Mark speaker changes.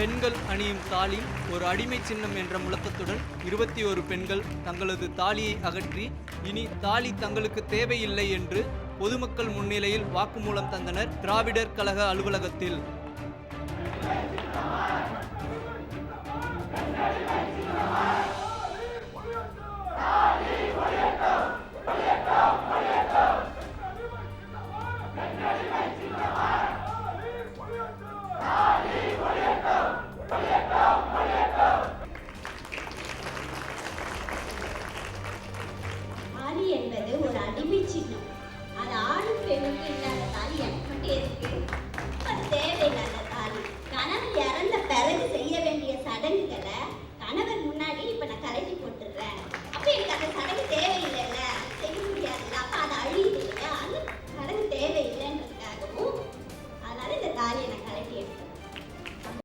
Speaker 1: பெண்கள் அணியும் தாலி ஒரு அடிமை சின்னம் என்ற முழக்கத்துடன் இருபத்தி ஒரு பெண்கள் தங்களது தாலியை அகற்றி இனி தாலி தங்களுக்கு தேவையில்லை என்று பொதுமக்கள் முன்னிலையில் வாக்குமூலம் தந்தனர் திராவிடர் கழக அலுவலகத்தில்.
Speaker 2: சின்னம். அது ஆணும் பெண்ணுக்கு இல்லாத தாலி எனக்கு மட்டும் இருக்கு.